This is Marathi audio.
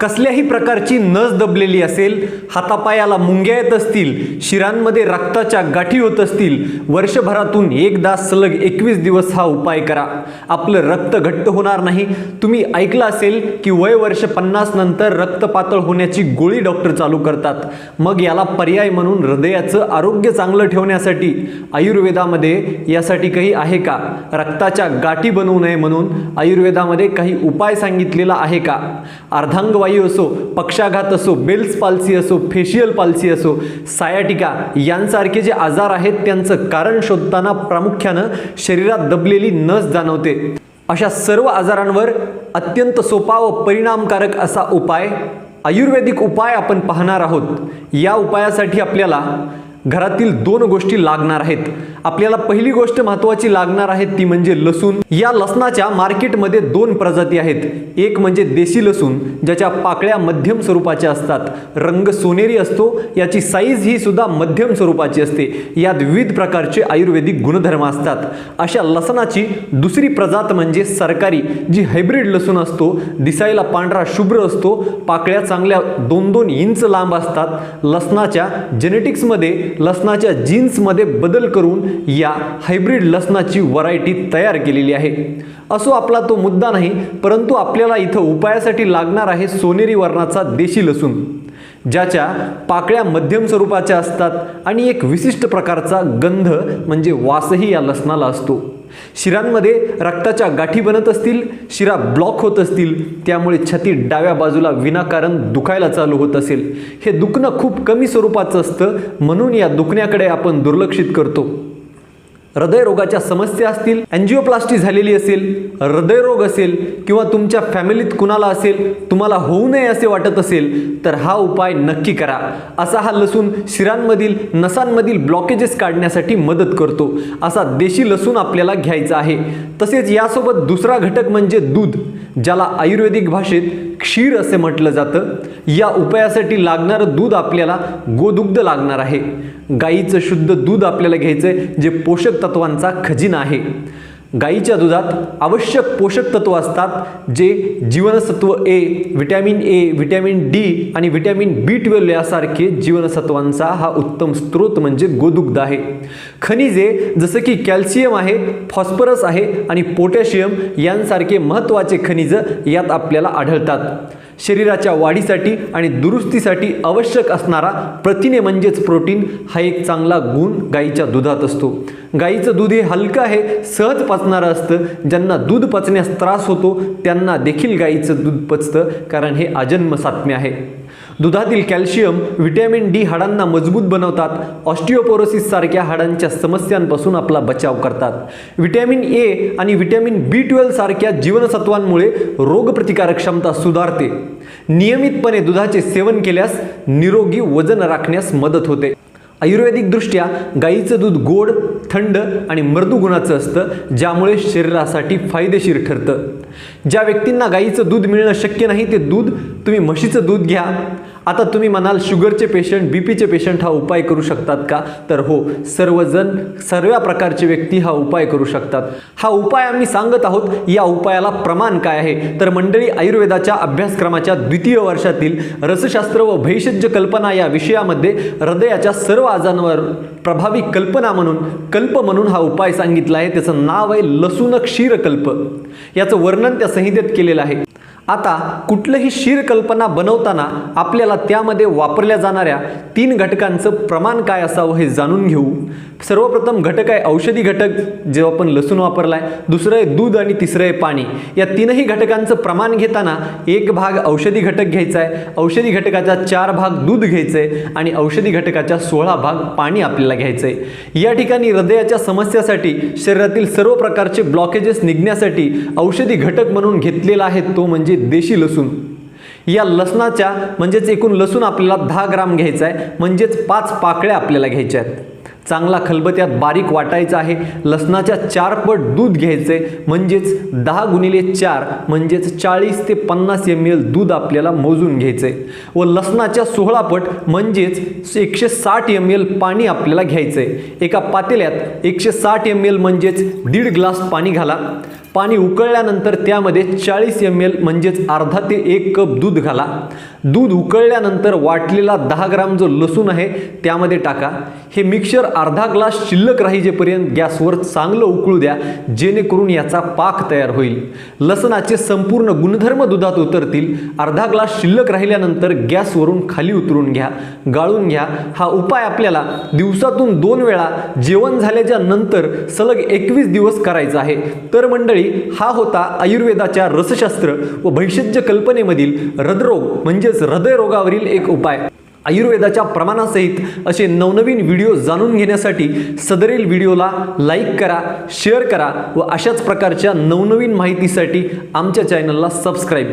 कसल्याही प्रकारची नस दबलेली असेल हातापायाला मुंग्या येत असतील शिरांमध्ये रक्ताच्या गाठी होत असतील वर्षभरातून एकदा सलग एकवीस दिवस हा उपाय करा. आपलं रक्त घट्ट होणार नाही. तुम्ही ऐकलं असेल की वय वर्ष पन्नास नंतर रक्त पातळ होण्याची गोळी डॉक्टर चालू करतात. मग याला पर्याय म्हणून हृदयाचं आरोग्य चांगलं ठेवण्यासाठी आयुर्वेदामध्ये यासाठी काही आहे का? रक्ताच्या गाठी बनवू नये म्हणून आयुर्वेदामध्ये काही उपाय सांगितलेला आहे का? वायू असो पक्षाघात असो बेल्स पाल्सी असो फेशियल पाल्सी असो सायाटिका यांसारखे जे आजार आहेत त्यांचं कारण शोधताना प्रामुख्यानं शरीरात दबलेली नस जाणवते. अशा सर्व आजारांवर अत्यंत सोपा व परिणामकारक असा उपाय आयुर्वेदिक उपाय आपण पाहणार आहोत. या उपायासाठी आपल्याला घरातील दोन गोष्टी लागणार आहेत. आपल्याला पहिली गोष्ट महत्त्वाची लागणार आहे ती म्हणजे लसूण. या लसणाच्या मार्केटमध्ये दोन प्रजाती आहेत. एक म्हणजे देशी लसूण ज्याच्या पाकळ्या मध्यम स्वरूपाच्या असतात. रंग सोनेरी असतो याची साईज ही सुद्धा मध्यम स्वरूपाची असते. यात विविध प्रकारचे आयुर्वेदिक गुणधर्म असतात. अशा लसणाची दुसरी प्रजात म्हणजे सरकारी जी हायब्रिड लसूण असतो दिसायला पांढरा शुभ्र असतो पाकळ्या चांगल्या दोन दोन इंच लांब असतात. लसणाच्या जेनेटिक्समध्ये लसणाच्या जीन्समध्ये बदल करून या हायब्रिड लसणाची व्हरायटी तयार केलेली आहे. असो आपला तो मुद्दा नाही परंतु आपल्याला इथं उपायासाठी लागणार आहे सोनेरी वर्णाचा देशी लसूण. ज्याच्या पाकळ्या मध्यम स्वरूपाच्या असतात आणि एक विशिष्ट प्रकारचा गंध म्हणजे वासही या लसणाला असतो. शिरांमध्ये रक्ताच्या गाठी बनत असतील शिरा ब्लॉक होत असतील त्यामुळे छाती डाव्या बाजूला विनाकारण दुखायला चालू होत असेल. हे दुखणं खूप कमी स्वरूपाचं असतं म्हणून या दुखण्याकडे आपण दुर्लक्षित करतो. हृदयरोगाच्या समस्या असतील अँजिओप्लास्टी झालेली असेल हृदयरोग असेल किंवा तुमच्या फॅमिलीत कुणाला असेल तुम्हाला होऊ नये असे वाटत असेल तर हा उपाय नक्की करा. असा हा लसूण शिरांमधील नसांमधील ब्लॉकेजेस काढण्यासाठी मदत करतो. असा देशी लसूण आपल्याला घ्यायचा आहे. तसेच यासोबत दुसरा घटक म्हणजे दूध. ज्याला आयुर्वेदिक भाषेत क्षीर असे म्हटलं जातं या उपायासाठी लागणारं दूध आपल्याला गोदुग्ध लागणार आहे. गाईचं शुद्ध दूध आपल्याला घ्यायचं आहे जे पोषक तत्वांचा खजिना आहे. गाईच्या दुधात आवश्यक पोषक तत्व असतात जे जीवनसत्व A vitamin A vitamin D आणि व्हिटॅमिन बी ट्वेल्व यासारखे जीवनसत्वांचा हा उत्तम स्रोत म्हणजे गोदुग्ध आहे. खनिजे जसं की कॅल्शियम आहे फॉस्फरस आहे आणि पोटॅशियम यांसारखे महत्त्वाचे खनिज यात आपल्याला आढळतात. शरीराच्या वाढीसाठी आणि दुरुस्तीसाठी आवश्यक असणारा प्रथिने म्हणजेच प्रोटीन हा एक चांगला गुण गाईच्या दुधात असतो. गाईचं दूध हे हलकं आहे सहज पचणारं असतं. ज्यांना दूध पचण्यास त्रास होतो त्यांना देखील गाईचं दूध पचतं कारण हे अजन्म सात्म्य आहे. दुधातील कॅल्शियम व्हिटॅमिन डी हाडांना मजबूत बनवतात. ऑस्टिओपोरोसिस सारख्या हाडांच्या समस्यांपासून आपला बचाव करतात. व्हिटॅमिन ए आणि व्हिटॅमिन बी ट्वेल्व सारख्या जीवनसत्वांमुळे रोगप्रतिकारक क्षमता सुधारते. नियमितपणे दुधाचे सेवन केल्यास निरोगी वजन राखण्यास मदत होते. आयुर्वेदिकदृष्ट्या गाईचं दूध गोड थंड आणि मृदू गुणाचं असतं ज्यामुळे शरीरासाठी फायदेशीर ठरतं. ज्या व्यक्तींना गाईचं दूध मिळणं शक्य नाही ते दूध तुम्ही म्हशीचं दूध घ्या. आता तुम्ही म्हणाल शुगरचे पेशंट बी पीचे पेशंट हा उपाय करू शकतात का? तर हो सर्वजण सर्व प्रकारचे व्यक्ती हा उपाय करू शकतात. हा उपाय आम्ही सांगत आहोत या उपायाला प्रमाण काय आहे? तर मंडळी आयुर्वेदाच्या अभ्यासक्रमाच्या द्वितीय वर्षातील रसशास्त्र व भैषज्य कल्पना या विषयामध्ये हृदयाच्या सर्व आजारांवर प्रभावी कल्पना म्हणून कल्प म्हणून हा उपाय सांगितला आहे. त्याचं नाव आहे लसूण क्षीरकल्प याचं वर्णन त्या संहितेत केलेलं आहे. आता कुठलंही शीर कल्पना बनवताना आपल्याला त्यामध्ये वापरल्या जाणाऱ्या तीन घटकांचं प्रमाण काय असावं हे जाणून घेऊ. सर्वप्रथम घटक आहे औषधी घटक जो आपण लसूण वापरला आहे दुसरं आहे दूध आणि तिसरं आहे पाणी. या तीनही घटकांचं प्रमाण घेताना एक भाग औषधी घटक घ्यायचा आहे. औषधी घटकाचा चार भाग दूध घ्यायचं आहे आणि औषधी घटकाच्या सोळा भाग पाणी आपल्याला घ्यायचं आहे या ठिकाणी हृदयाच्या समस्यासाठी शरीरातील सर्व प्रकारचे ब्लॉकेजेस निघण्यासाठी औषधी घटक म्हणून घेतलेला आहे तो म्हणजे देशी लसूण. या लसणाच्या म्हणजेच एकूण लसूण आपल्याला दहा ग्राम घ्यायचा आहे. म्हणजेच पाच पाकळ्या आपल्याला घ्यायच्या आहेत. चांगला खलबत्यात बारीक वाटायचा आहे. लसणाच्या चार पट दूध घ्यायचे म्हणजेच दहा गुणिले चार म्हणजेच चाळीस ते पन्नास एम एल दूध आपल्याला मोजून घ्यायचं. आहे व लसणाच्या सोहळापट म्हणजेच एकशे साठ एम एल पाणी आपल्याला घ्यायचं. आहे एका पातेल्यात एकशे साठ एम एल म्हणजेच दीड ग्लास पाणी घाला. पाणी उकळल्यानंतर त्यामध्ये चाळीस एम एल म्हणजेच अर्धा ते एक कप दूध घाला. दूध उकळल्यानंतर वाटलेला दहा ग्राम जो लसूण आहे त्यामध्ये टाका. हे मिक्सर अर्धा ग्लास शिल्लक राहिजेपर्यंत गॅसवर चांगलं उकळू द्या जेणेकरून याचा पाक तयार होईल. लसणाचे संपूर्ण गुणधर्म दुधात उतरतील. अर्धा ग्लास शिल्लक राहिल्यानंतर गॅसवरून खाली उतरून घ्या गाळून घ्या. हा उपाय आपल्याला दिवसातून दोन वेळा जेवण झाल्याच्यानंतर सलग एकवीस दिवस करायचा आहे. तर मंडळी हा होता आयुर्वेदाच्या रसशास्त्र व भैषज्य कल्पनेमधील हृदरोग म्हणजेच हृदयरोगावरील एक उपाय. आयुर्वेदाच्या प्रमाणासहित असे नवनवीन व्हिडिओ जाणून घेण्यासाठी सदरील व्हिडिओला लाईक करा शेअर करा व अशाच प्रकारच्या नवनवीन माहितीसाठी आमच्या चॅनलला सबस्क्राईब